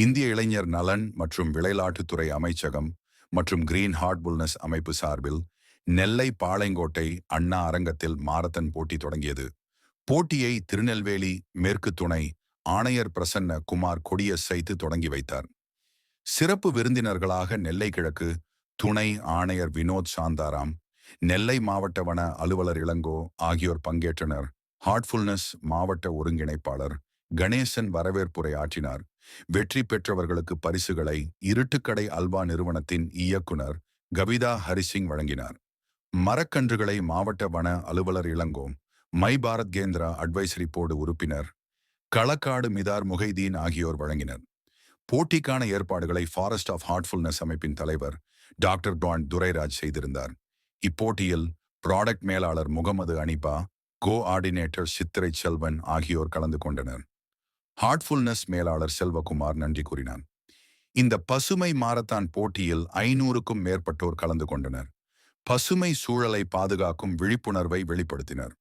இந்திய இளைஞர் நலன் மற்றும் விளையாட்டுத்துறை அமைச்சகம் மற்றும் கிரீன் ஹார்ட்புல்னஸ் அமைப்பு சார்பில் நெல்லை பாளையங்கோட்டை அண்ணா அரங்கத்தில் மாரத்தன் போட்டி தொடங்கியது. போட்டியை திருநெல்வேலி மேற்கு துணை ஆணையர் பிரசன்ன குமார் கொடியசைத்து தொடங்கி வைத்தார். சிறப்பு விருந்தினர்களாக நெல்லை கிழக்கு துணை ஆணையர் வினோத் சாந்தாராம் நெல்லை மாவட்ட வன அலுவலர் இளங்கோ ஆகியோர் பங்கேற்றனர். ஹார்ட்ஃபுல்னஸ் மாவட்ட ஒருங்கிணைப்பாளர் கணேசன் வரவேற்புரை ஆற்றினார். வெற்றி பெற்றவர்களுக்கு பரிசுகளை இருட்டுக்கடை அல்வா நிறுவனத்தின் இயக்குனர் கவிதா ஹரிசிங் வழங்கினார். மரக்கன்றுகளை மாவட்ட வன அலுவலர் இளங்கோம் my Bharat Kendra advisory board உறுப்பினர் களக்காடு மிதார் முகைதீன் ஆகியோர் வழங்கினர். போட்டிக்கான ஏற்பாடுகளை ஃபாரஸ்ட் ஆஃப் ஹார்ட்ஃபுல்னஸ் அமைப்பின் தலைவர் டாக்டர் டான் துரைராஜ் செய்திருந்தார். இப்போட்டியில் ப்ராடக்ட் மேலாளர் முகமது அனிபா கோ ஆர்டினேட்டர் சித்திரை செல்வன் ஆகியோர் கலந்து கொண்டனர். ஹார்ட்ஃபுல்னஸ் மேலாளர் செல்வகுமார் நன்றி கூறினார் இந்த பசுமை மாரத்தான் போட்டியில் ஐநூறுக்கும் மேற்பட்டோர் கலந்து கொண்டனர். பசுமை சூழலை பாதுகாக்கும் விழிப்புணர்வை வெளிப்படுத்தினர்.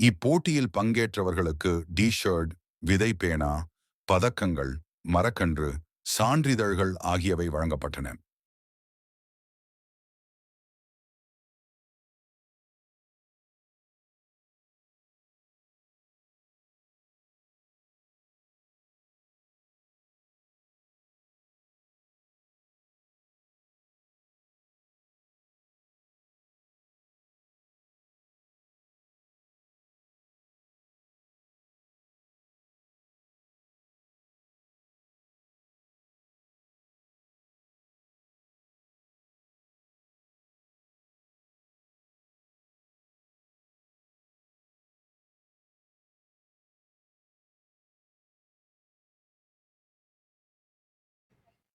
இப்போட்டியில் பங்கேற்றவர்களுக்கு டி ஷர்ட் விதை பேனா பதக்கங்கள் மரக்கன்று சான்றிதழ்கள் ஆகியவை வழங்கப்பட்டன.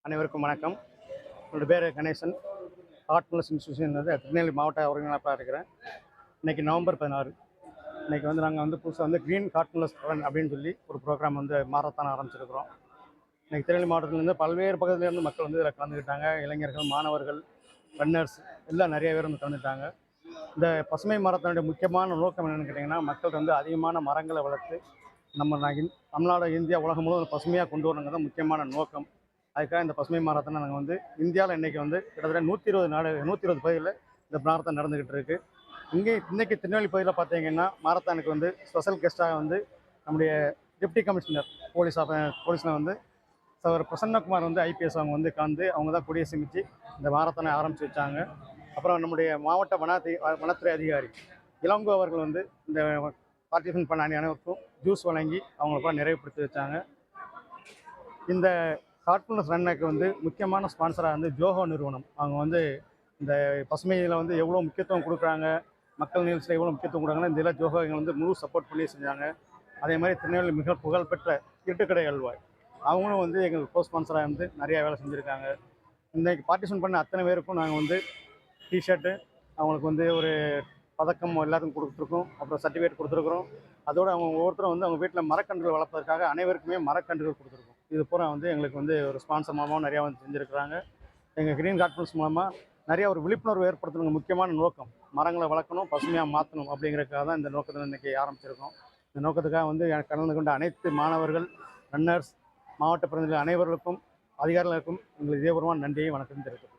அனைவருக்கும் வணக்கம். என்னோட பேர் கணேசன். ஹார்ட்னஸ் இன்ஸ்டியூஷன் வந்து திருநெல்வேலி மாவட்ட ஒருங்கிணைப்பாக இருக்கிறேன். இன்றைக்கி நவம்பர் பதினாறு. இன்றைக்கி வந்து நாங்கள் வந்து புதுசாக வந்து க்ரீன் ஹார்ட்னஸ் ரன் அப்படின்னு சொல்லி ஒரு ப்ரோக்ராம் வந்து மாரத்தான் ஆரம்பிச்சிருக்கிறோம். இன்றைக்கி திருநெல்வேலி மாவட்டத்திலேருந்து பல்வேறு பகுதியிலேருந்து மக்கள் வந்து இதில் கலந்துக்கிட்டாங்க இளைஞர்கள் மாணவர்கள் ரன்னர்ஸ் எல்லாம் நிறைய பேர் வந்து கலந்துட்டாங்க. இந்த பசுமை மரத்தினுடைய முக்கியமான நோக்கம் என்னென்னு கேட்டிங்கன்னா மக்கள் வந்து அதிகமான மரங்களை வளர்த்து நம்ம நான் தமிழ்நாடு இந்தியா உலகம் முழுவதும் பசுமையாக கொண்டு வரணுங்கிறது தான் முக்கியமான நோக்கம். அதுக்காக இந்த பசுமை மாரத்தானை நாங்கள் வந்து இந்தியாவில் இன்றைக்கி வந்து கிட்டத்தட்ட நூற்றி இருபது நாடு நூற்றி இருபது பகுதியில் இந்த மாரத்தான் நடந்துக்கிட்டு இருக்கு. இங்கே இன்றைக்கி திருநெல்வேலி பகுதியில் பார்த்தீங்கன்னா மாரத்தானுக்கு வந்து ஸ்பெஷல் கெஸ்ட்டாக வந்து நம்முடைய டெப்டி கமிஷனர் போலீஸ் ஆஃப போலீஸில் வந்து சவர் பிரசன்னகுமார் வந்து ஐபிஎஸ் அவங்க வந்து கலந்து அவங்க தான் கொடியை சிமிச்சு இந்த மாரத்தானை ஆரம்பித்து வச்சாங்க. அப்புறம் நம்முடைய மாவட்ட வனத்தை வனத்துறை அதிகாரி இளங்கோ அவர்கள் வந்து இந்த பார்ட்டிசிபேட் பண்ண அனைவருக்கும் ஜூஸ் வழங்கி அவங்களுக்குலாம் நிறைவுபடுத்தி வச்சாங்க. இந்த ஹார்ட்ஃபுல்னஸ் ரன்னுக்கு வந்து முக்கியமான ஸ்பான்சராக வந்து ஜோஹோ நிறுவனம். அவங்க வந்து இந்த பசுமையில் வந்து எவ்வளோ முக்கியத்துவம் கொடுக்குறாங்க மக்கள் நிகழ்ச்சியில் எவ்வளோ முக்கியத்துவம் கொடுக்குறாங்கன்னா இந்த இதில் ஜோஹோ எங்களை வந்து முழு சப்போர்ட் பண்ணி செஞ்சாங்க. அதே மாதிரி திருநெல்வேலி மிக புகழ்பெற்ற இருட்டுக்கடை அல்வாய். அவங்களும் வந்து எங்களுக்கு கோ ஸ்பான்சராக வந்து நிறையா வேலை செஞ்சுருக்காங்க. இன்றைக்கி பார்ட்டிசிபேட் பண்ண அத்தனை பேருக்கும் நாங்கள் வந்து டிஷர்ட்டு அவங்களுக்கு வந்து ஒரு பதக்கம் எல்லாத்துக்கும் கொடுத்துருக்கோம். அப்புறம் சர்டிஃபிகேட் கொடுத்துருக்குறோம். அதோடு அவங்க ஒவ்வொருத்தரும் வந்து அவங்க வீட்டில் மரக்கன்றுகள் வளர்ப்பதற்காக அனைவருக்குமே மரக்கன்றுகள் கொடுத்துருக்கோம். இது பூரா வந்து எங்களுக்கு வந்து ஒரு ஸ்பான்சர் மூலமாக நிறையா வந்து செஞ்சுருக்கிறாங்க. எங்கள் க்ரீன் கார்ட்ஃபுல்ஸ் மூலமாக நிறைய ஒரு விழிப்புணர்வு ஏற்படுத்தணுங்க முக்கியமான நோக்கம். மரங்களை வளர்க்கணும் பசுமையாக மாற்றணும் அப்படிங்கிறதுக்காக தான் இந்த நோக்கத்தில் இன்றைக்கி ஆரம்பிச்சிருக்கோம். இந்த நோக்கத்துக்காக வந்து கலந்து கொண்ட அனைத்து மாணவர்கள் ரன்னர்ஸ் மாவட்ட பிரதிநிதிகள் அனைவர்களுக்கும் அதிகாரிகளுக்கும் எங்களுக்கு இதேபூர்வமான நன்றியை வணக்கம் தெரிவித்துக்கிறேன்